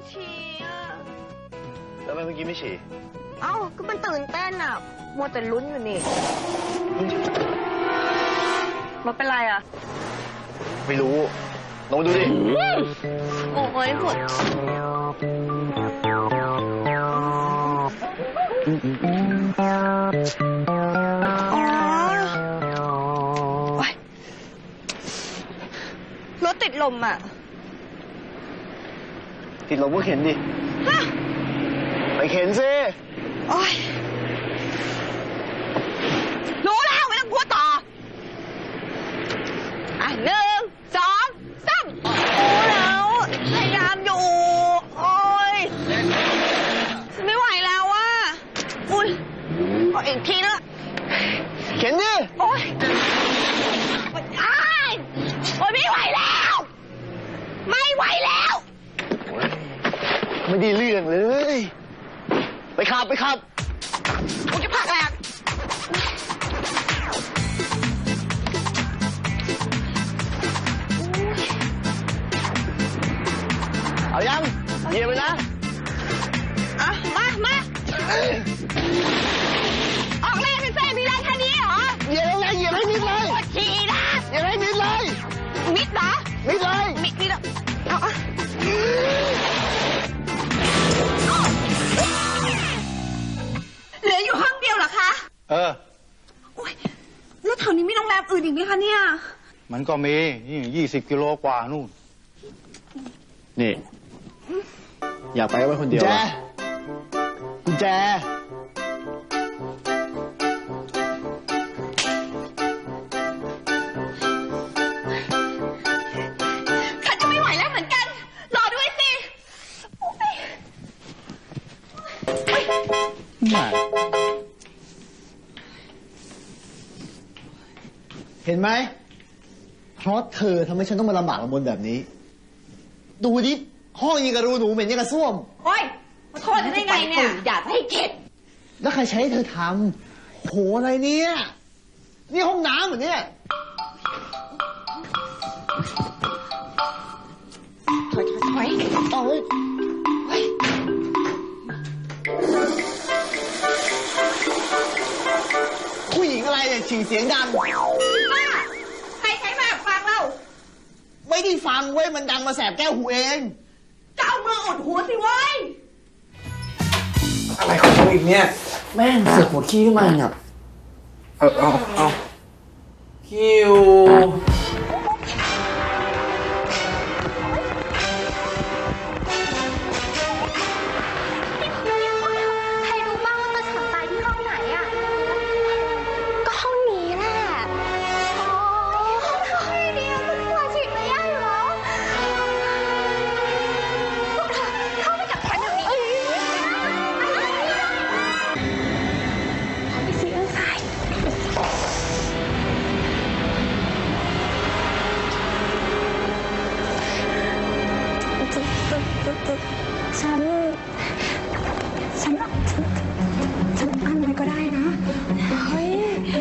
ดฉี่อะ แล้วทำไมเมื่อกี้ไม่ฉี่เอ้า ก็มันตื่นเต้นอะ มัวแต่ลุ้นอยู่นี่มันเป็นไรอะ ไม่รู้ ลองมาดูดิ โอ้ยปวดอ๋อโอ๊ยรถติดลมอะ ติดลมก็เข็นดิฮะไปเข็นซิโอ๊ยรู้แล้วไม่ต้องพูดต่อ อะหนึ่งสองสามรู้แล้วพยายามอยู่ โอ๊ยไม่ไหวแล้วว่ะอุ้ยเอาอีกทีนึงเข็นดิโอ๊ยอ้ายโอ๊ยไม่ไหวแล้ว ไม่ไหวแล้ว ไม่ได้เรื่องเลย ไปขับไปขับกูจะพักแหลกเอายังเหยียบไปนะ เออ โอ๊ยแล้วแถวนี้มีโรงแรมอื่นอีกไหมคะเนี่ย มันก็มีนี่ยี่สิบกิโลกว่านู่น นี่ อยากไปไว้คนเดียวแจเหรอกุญแจ ห็นไหม เพราะเธอทำให้ฉันต้องมาลำบากลำบนแบบนี้ ดูดิห้องยังกับรูหนูเหม็นยังกับส้วม โอ๊ยมาโทษฉันได้ไงเนี่ยอย่าให้เข็ดแล้วใครใช้ให้เธอทำโหอะไรเนี่ย นี่ห้องน้ำเหรอเนี่ย ถอยถอยถอยเอาเฮ้ยเฮ้ยผู้หญิงอะไรเนี่ยฉี่เสียงดัง ป้าใครใช้มาฟังเรา ไม่ได้ฟังเว้ยมันดังมาแสบแก้วหูเองจะเอามืออุดหูสิเว้ยอะไรของเขาอีกเนี่ย แม่งเสือกหัวขี้ขึ้นมาเนี่ย เออเอาเอาคิว ฉัน ฉันฉันฉันอันไวก็ได้นะ เฮ้ย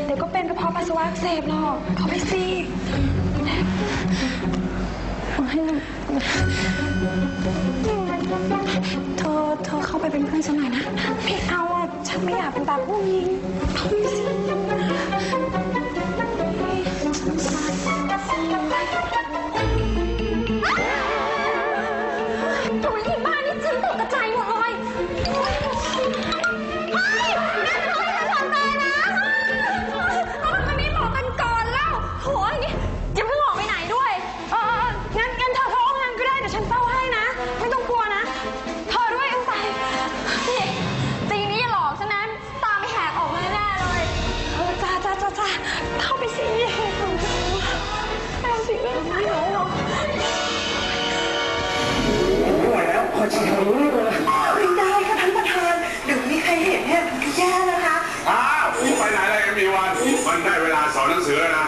เดี๋ยวก็เป็นกระเพาะปัสสาวะอักเสบหรอกเขาไปสิให้เธอ เธอเข้าไปเป็นเพื่อนฉันหน่อยนะ ไม่เอาอะ ฉันไม่อยากเป็นตาผู้หญิงเข้าไปสิ ไม่ได้ค่ะท่านประธานเดี๋ยวมีใครเห็นเนี่ยก็แย่นะคะ อ้าวไปไหนอะไรกันมีวัน มันได้เวลาสอนหนังสือแล้วนะ